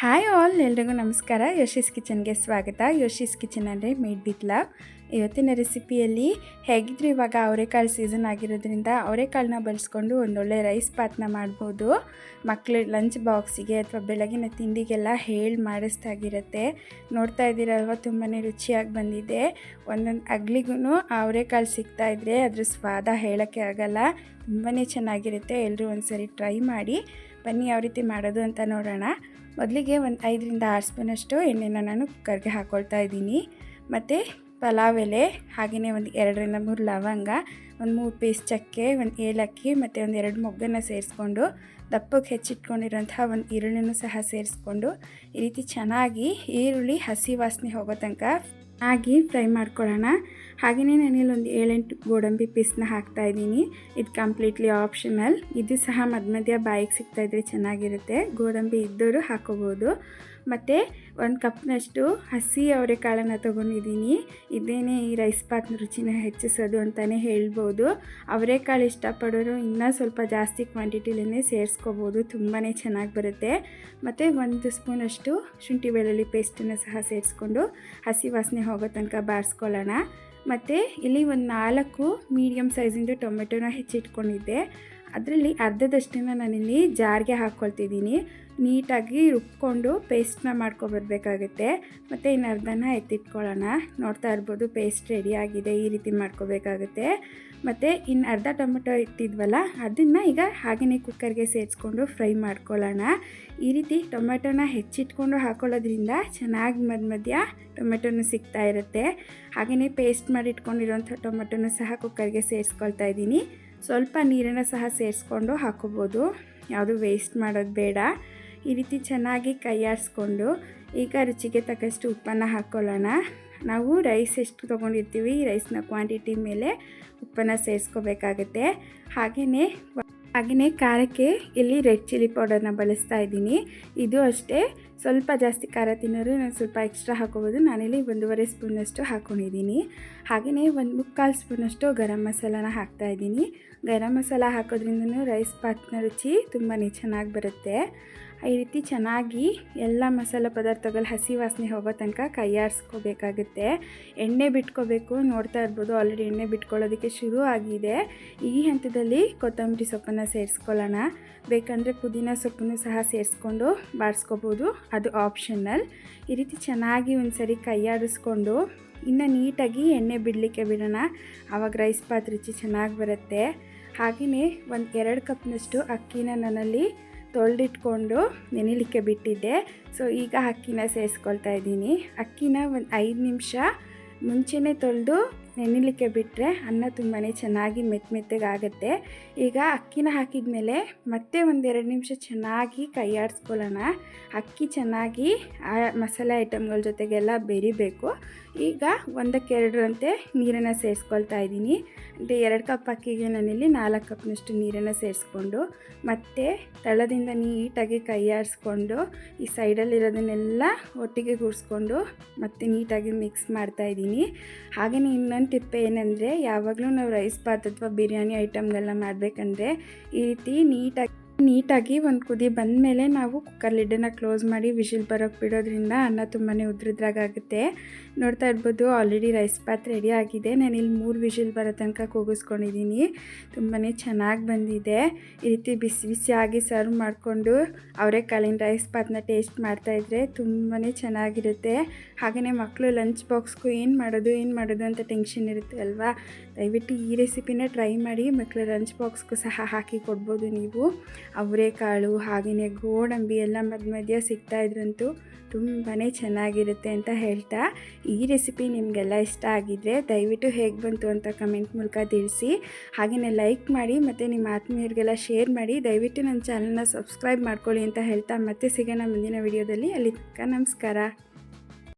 Hi all ಎಲ್ರಿಗೂ ನಮಸ್ಕಾರ. Yoshi's ಕಿಚನ್ಗೆ ಸ್ವಾಗತ. ಯೋಶಿಸ್ ಕಿಚನ್ ಅಂದರೆ ಮೇಡ್ ವಿತ್ ಲವ್ ಇವತ್ತಿನ ರೆಸಿಪಿಯಲ್ಲಿ ಹೇಗಿದ್ರು ಇವಾಗ ಅವರೆಕಾಳು ಸೀಸನ್ ಆಗಿರೋದ್ರಿಂದ ಅವರೆಕಾಳನ್ನ ಬಳಸ್ಕೊಂಡು ಒಂದೊಳ್ಳೆ ರೈಸ್ ಪಾತ್ನ ಮಾಡ್ಬೋದು. ಮಕ್ಕಳು ಲಂಚ್ ಬಾಕ್ಸಿಗೆ ಅಥವಾ ಬೆಳಗಿನ ತಿಂಡಿಗೆಲ್ಲ ಹೇಳಿ ಮಾಡಿಸ್ದಾಗಿರುತ್ತೆ. ನೋಡ್ತಾ ಇದ್ದೀರಲ್ವ ತುಂಬಾ ರುಚಿಯಾಗಿ ಬಂದಿದೆ. ಒಂದೊಂದು ಅಗ್ಲಿಗೂ ಅವರೆಕಾಳು ಸಿಗ್ತಾ ಇದ್ರೆ ಅದ್ರ ಸ್ವಾದ ಹೇಳೋಕ್ಕೆ ಆಗಲ್ಲ. ತುಂಬಾ ಚೆನ್ನಾಗಿರುತ್ತೆ ಎಲ್ಲರೂ ಒಂದ್ಸರಿ ಟ್ರೈ ಮಾಡಿ. ಬನ್ನಿ ಯಾವ ರೀತಿ ಮಾಡೋದು ಅಂತ ನೋಡೋಣ. ಮೊದಲಿಗೆ ಒಂದು ಐದರಿಂದ ಆರು ಸ್ಪೂನಷ್ಟು ಎಣ್ಣೆನ ನಾನು ಕುಕ್ಕರ್ಗೆ ಹಾಕ್ಕೊಳ್ತಾ ಇದ್ದೀನಿ. ಮತ್ತು ಪಲಾವ್ ಎಲೆ ಹಾಗೆಯೇ ಒಂದು ಎರಡರಿಂದ ಮೂರು ಲವಂಗ, ಒಂದು ಮೂರು ಪೀಸ್ ಚಕ್ಕೆ, ಒಂದು ಏಲಕ್ಕಿ ಮತ್ತು ಒಂದು ಎರಡು ಮೊಗ್ಗನ್ನು ಸೇರಿಸ್ಕೊಂಡು ದಪ್ಪಕ್ಕೆ ಹೆಚ್ಚಿಟ್ಕೊಂಡಿರೋಂಥ ಒಂದು ಈರುಳ್ಳಿನೂ ಸಹ ಸೇರಿಸ್ಕೊಂಡು ಈ ರೀತಿ ಚೆನ್ನಾಗಿ ಈರುಳ್ಳಿ ಹಸಿ ವಾಸನೆ ಹೋಗೋ ತನಕ ಆಗಿ ಫ್ರೈ ಮಾಡ್ಕೊಳ್ಳೋಣ. ಹಾಗೆಯೇ ನಾನಿಲ್ಲಿ ಒಂದು ಏಳೆಂಟು ಗೋಡಂಬಿ ಪೀಸ್ನ ಹಾಕ್ತಾಯಿದ್ದೀನಿ ಇದು ಕಂಪ್ಲೀಟ್ಲಿ ಆಪ್ಷನಲ್. ಇದು ಸಹ ಮಧ್ಯ ಮಧ್ಯ ಬಾಯಿಗೆ ಸಿಗ್ತಾಯಿದ್ರೆ ಚೆನ್ನಾಗಿರುತ್ತೆ. ಗೋಡಂಬಿ ಇದ್ದವರು ಹಾಕೋಬೋದು. ಮತ್ತು ಒಂದು ಕಪ್ನಷ್ಟು ಹಸಿ ಅವರೆಕಾಳನ್ನು ತೊಗೊಂಡಿದ್ದೀನಿ. ಇದೇನೇ ಈ ರೈಸ್ ಪಾತ್ ರುಚಿನ ಹೆಚ್ಚಿಸೋದು ಅಂತಲೇ ಹೇಳ್ಬೋದು. ಅವರೆಕಾಳು ಇಷ್ಟಪಡೋರು ಇನ್ನೂ ಸ್ವಲ್ಪ ಜಾಸ್ತಿ ಕ್ವಾಂಟಿಟಿಲೇ ಸೇರಿಸ್ಕೋಬೋದು. ತುಂಬಾ ಚೆನ್ನಾಗಿ ಬರುತ್ತೆ. ಮತ್ತು ಒಂದು ಸ್ಪೂನಷ್ಟು ಶುಂಠಿ ಬೆಳ್ಳುಳ್ಳಿ ಪೇಸ್ಟನ್ನು ಸಹ ಸೇರಿಸ್ಕೊಂಡು ಹಸಿ ವಾಸನೆ ಹೋಗೋ ತನಕ ಬಾರಿಸ್ಕೊಳ್ಳೋಣ. ಮತ್ತು ಇಲ್ಲಿ ಒಂದು ನಾಲ್ಕು ಮೀಡಿಯಮ್ ಸೈಜಿಂದು ಟೊಮೆಟೊನ ಹೆಚ್ಚಿಟ್ಕೊಂಡಿದ್ದೆ. ಅದರಲ್ಲಿ ಅರ್ಧದಷ್ಟನ್ನು ನಾನಿಲ್ಲಿ ಜಾರಿಗೆ ಹಾಕ್ಕೊಳ್ತಿದ್ದೀನಿ. ನೀಟಾಗಿ ರುಬ್ಕೊಂಡು ಪೇಸ್ಟ್ನ ಮಾಡ್ಕೊಬರ್ಬೇಕಾಗುತ್ತೆ ಮತ್ತು ಇನ್ನು ಅರ್ಧನ ಎತ್ತಿಟ್ಕೊಳ್ಳೋಣ. ನೋಡ್ತಾ ಇರ್ಬೋದು ಪೇಸ್ಟ್ ರೆಡಿ ಆಗಿದೆ, ಈ ರೀತಿ ಮಾಡ್ಕೋಬೇಕಾಗುತ್ತೆ. ಮತ್ತು ಇನ್ನು ಅರ್ಧ ಟೊಮೆಟೊ ಇಟ್ಟಿದ್ವಲ್ಲ, ಅದನ್ನು ಈಗ ಹಾಗೆಯೇ ಕುಕ್ಕರ್ಗೆ ಸೇರಿಸ್ಕೊಂಡು ಫ್ರೈ ಮಾಡ್ಕೊಳ್ಳೋಣ. ಈ ರೀತಿ ಟೊಮೆಟೊನ ಹೆಚ್ಚಿಟ್ಕೊಂಡು ಹಾಕೊಳ್ಳೋದ್ರಿಂದ ಚೆನ್ನಾಗಿ ಮಧ್ಯ ಮಧ್ಯ ಟೊಮೆಟೊನು ಸಿಗ್ತಾ ಇರುತ್ತೆ. ಹಾಗೆಯೇ ಪೇಸ್ಟ್ ಮಾಡಿ ಇಟ್ಕೊಂಡಿರೋಂಥ ಟೊಮೆಟೊನು ಸಹ ಕುಕ್ಕರ್ಗೆ ಸೇರಿಸ್ಕೊಳ್ತಾ ಇದ್ದೀನಿ. ಸ್ವಲ್ಪ ನೀರನ್ನು ಸಹ ಸೇರಿಸ್ಕೊಂಡು ಹಾಕೋಬೋದು ಯಾವುದು ವೇಸ್ಟ್ ಮಾಡೋದು ಬೇಡ. ಈ ರೀತಿ ಚೆನ್ನಾಗಿ ಕೈಯಾಡಿಸ್ಕೊಂಡು ಈಗ ರುಚಿಗೆ ತಕ್ಕಷ್ಟು ಉಪ್ಪನ್ನು ಹಾಕ್ಕೊಳ್ಳೋಣ. ನಾವು ರೈಸ್ ಎಷ್ಟು ತೊಗೊಂಡಿರ್ತೀವಿ? ರೈಸ್ನ ಕ್ವಾಂಟಿಟಿ ಮೇಲೆ ಉಪ್ಪನ್ನು ಸೇರಿಸ್ಕೋಬೇಕಾಗತ್ತೆ. ಹಾಗೆಯೇ ಹಾಗೆಯೇ ಖಾರಕ್ಕೆ ಇಲ್ಲಿ ರೆಡ್ ಚಿಲ್ಲಿ ಪೌಡರ್ನ ಬಳಸ್ತಾ ಇದ್ದೀನಿ. ಇದು ಅಷ್ಟೇ. ಸ್ವಲ್ಪ ಜಾಸ್ತಿ ಖಾರ ತಿನ್ನೋರು ನಾನು ಸ್ವಲ್ಪ ಎಕ್ಸ್ಟ್ರಾ ಹಾಕೋಬೋದು. ನಾನಿಲ್ಲಿ ಒಂದೂವರೆ ಸ್ಪೂನಷ್ಟು ಹಾಕ್ಕೊಂಡಿದ್ದೀನಿ ಹಾಗೆಯೇ ಒಂದು ಮುಕ್ಕಾಲು ಸ್ಪೂನಷ್ಟು ಗರಂ ಮಸಾಲಾನ ಹಾಕ್ತಾಯಿದ್ದೀನಿ ಗರಂ ಮಸಾಲ ಹಾಕೋದ್ರಿಂದ ರೈಸ್ ಪಾತ್ನ ರುಚಿ ತುಂಬಾ ಚೆನ್ನಾಗಿ ಬರುತ್ತೆ. ಈ ರೀತಿ ಚೆನ್ನಾಗಿ ಎಲ್ಲ ಮಸಾಲೆ ಪದಾರ್ಥಗಳು ಹಸಿ ವಾಸನೆ ಹೋಗೋ ತನಕ ಕೈಯಾಡಿಸ್ಕೋಬೇಕಾಗುತ್ತೆ ಎಣ್ಣೆ ಬಿಟ್ಕೋಬೇಕು ನೋಡ್ತಾ ಇರ್ಬೋದು. ಆಲ್ರೆಡಿ ಎಣ್ಣೆ ಬಿಟ್ಕೊಳ್ಳೋದಕ್ಕೆ ಶುರು ಆಗಿದೆ. ಈ ಹಂತದಲ್ಲಿ ಕೊತ್ತಂಬರಿ ಸೊಪ್ಪನ್ನು ಸೇರಿಸ್ಕೊಳ್ಳೋಣ. ಬೇಕಂದರೆ ಪುದೀನ ಸೊಪ್ಪನ್ನು ಸಹ ಸೇರಿಸ್ಕೊಂಡು ಬಾಡಿಸ್ಕೋಬೋದು ಅದು ಆಪ್ಷನಲ್ ಈ ರೀತಿ ಚೆನ್ನಾಗಿ ಒಂದು ಸರಿ ಕೈಯಾಡಿಸ್ಕೊಂಡು ಇನ್ನು ನೀಟಾಗಿ ಎಣ್ಣೆ ಬಿಡಲಿಕ್ಕೆ ಬಿಡೋಣ. ಆವಾಗ ರೈಸ್ ಪಾತ್ ರುಚಿ ಚೆನ್ನಾಗಿ ಬರುತ್ತೆ. ಹಾಗೆಯೇ ಒಂದು ಎರಡು ಕಪ್ನಷ್ಟು ಅಕ್ಕಿನ ನನ್ನಲ್ಲಿ ತೊಳೆದಿಟ್ಕೊಂಡು ನೆನಿಲಿಕ್ಕೆ ಬಿಟ್ಟಿದ್ದೆ. ಸೊ ಈಗ ಅಕ್ಕಿನ ಸೇರಿಸ್ಕೊಳ್ತಾ ಇದ್ದೀನಿ. ಅಕ್ಕಿನ ಒಂದು ಐದು ನಿಮಿಷ ಮುಂಚೆನೇ ತೊಳೆದು ನೆನಿಲಿಕ್ಕೆ ಬಿಟ್ಟರೆ ಅನ್ನ ತುಂಬಾ ಚೆನ್ನಾಗಿ ಮೆತ್ತ ಮೆತ್ತಗಾಗುತ್ತೆ ಈಗ ಅಕ್ಕಿನ ಹಾಕಿದ ಮೇಲೆ ಮತ್ತೆ ಒಂದೆರಡು ನಿಮಿಷ ಚೆನ್ನಾಗಿ ಕೈ ಆಡಿಸ್ಕೊಳ್ಳೋಣ ಅಕ್ಕಿ ಚೆನ್ನಾಗಿ ಆ ಮಸಾಲೆ ಐಟಮ್ಗಳ ಜೊತೆಗೆಲ್ಲ ಬೆರಿಬೇಕು. ಈಗ ಒಂದಕ್ಕೆ ಎರಡರಂತೆ ನೀರನ್ನು ಸೇರಿಸ್ಕೊಳ್ತಾ ಇದ್ದೀನಿ. ಅಂದರೆ ಎರಡು ಕಪ್ ಅಕ್ಕಿಗೆ ನಾನಿಲ್ಲಿ ನಾಲ್ಕು ಕಪ್ನಷ್ಟು ನೀರನ್ನು ಸೇರಿಸ್ಕೊಂಡು, ಮತ್ತು ತಳದಿಂದ ನೀಟಾಗಿ ಕೈ ಆಡಿಸ್ಕೊಂಡು ಈ ಸೈಡಲ್ಲಿರೋದನ್ನೆಲ್ಲ ಒಟ್ಟಿಗೆ ಗುಡಿಸ್ಕೊಂಡು, ಮತ್ತೆ ನೀಟಾಗಿ ಮಿಕ್ಸ್ ಮಾಡ್ತಾಯಿದ್ದೀನಿ ಹಾಗೆಯೇ ಇನ್ನೊಂದು ಟಿಪ್ ಏನಂದರೆ ಯಾವಾಗಲೂ ನಾವು ರೈಸ್ ಬಾತ್ ಅಥವಾ ಬಿರಿಯಾನಿ ಐಟಮ್ಗೆಲ್ಲ ಮಾಡಬೇಕಂದ್ರೆ ಈ ರೀತಿ ನೀಟಾಗಿ ನೀಟಾಗಿ ಒಂದು ಕುದಿ ಬಂದ ಮೇಲೆ ನಾವು ಕುಕ್ಕರ್ ಲಿಡ್ಡನ್ನು ಕ್ಲೋಸ್ ಮಾಡಿ ವಿಶಿಲ್ ಬರೋಕ್ಕೆ ಬಿಡೋದ್ರಿಂದ ಅನ್ನ ತುಂಬಾ ಉದ್ರದ್ರಾಗುತ್ತೆ ನೋಡ್ತಾ ಇರ್ಬೋದು ಆಲ್ರೆಡಿ ರೈಸ್ ಪಾತ್ ರೆಡಿ ಆಗಿದೆ. ನಾನು ಇಲ್ಲಿ ಮೂರು ವಿಶಿಲ್ ಬರೋ ತನಕ ಕೂಗಿಸ್ಕೊಂಡಿದ್ದೀನಿ ತುಂಬಾ ಚೆನ್ನಾಗಿ ಬಂದಿದೆ. ಈ ರೀತಿ ಬಿಸಿ ಬಿಸಿಯಾಗಿ ಸರ್ವ್ ಮಾಡಿಕೊಂಡು ಕಾಳಿನ ರೈಸ್ ಪಾತ್ನ ಟೇಸ್ಟ್ ಮಾಡ್ತಾಯಿದ್ರೆ ತುಂಬಾ ಚೆನ್ನಾಗಿರುತ್ತೆ. ಹಾಗೆಯೇ ಮಕ್ಕಳು ಲಂಚ್ ಬಾಕ್ಸ್ಗೂ ಏನು ಮಾಡೋದು ಏನು ಮಾಡೋದು ಅಂತ ಟೆನ್ಷನ್ ಇರುತ್ತೆ ಅಲ್ವಾ? ದಯವಿಟ್ಟು ಈ ರೆಸಿಪಿನ ಟ್ರೈ ಮಾಡಿ ಮಕ್ಕಳು ಲಂಚ್ ಬಾಕ್ಸ್ಗೂ ಸಹ ಹಾಕಿ ಕೊಡ್ಬೋದು ನೀವು. ಅವರೆಕಾಳು ಹಾಗೆಯೇ ಗೋಡಂಬಿ ಎಲ್ಲ ಮಧ್ಯ ಮಧ್ಯ ಸಿಗ್ತಾಯಿದ್ರಂತೂ ತುಂಬಾ ಚೆನ್ನಾಗಿರುತ್ತೆ ಅಂತ ಹೇಳ್ತಾ ಈ ರೆಸಿಪಿ ನಿಮಗೆಲ್ಲ ಇಷ್ಟ ಆಗಿದ್ರೆ ದಯವಿಟ್ಟು ಹೇಗೆ ಬಂತು ಅಂತ ಕಮೆಂಟ್ ಮೂಲಕ ತಿಳಿಸಿ. ಹಾಗೆಯೇ ಲೈಕ್ ಮಾಡಿ ಮತ್ತು ನಿಮ್ಮ ಆತ್ಮೀಯರಿಗೆಲ್ಲ ಶೇರ್ ಮಾಡಿ. ದಯವಿಟ್ಟು ನನ್ನ ಚಾನಲ್ನ ಸಬ್ಸ್ಕ್ರೈಬ್ ಮಾಡ್ಕೊಳ್ಳಿ ಅಂತ ಹೇಳ್ತಾ ಮತ್ತೆ ಸಿಗೋಣ ಮುಂದಿನ ವಿಡಿಯೋದಲ್ಲಿ. ಅಲ್ಲಿ ನಮಸ್ಕಾರ.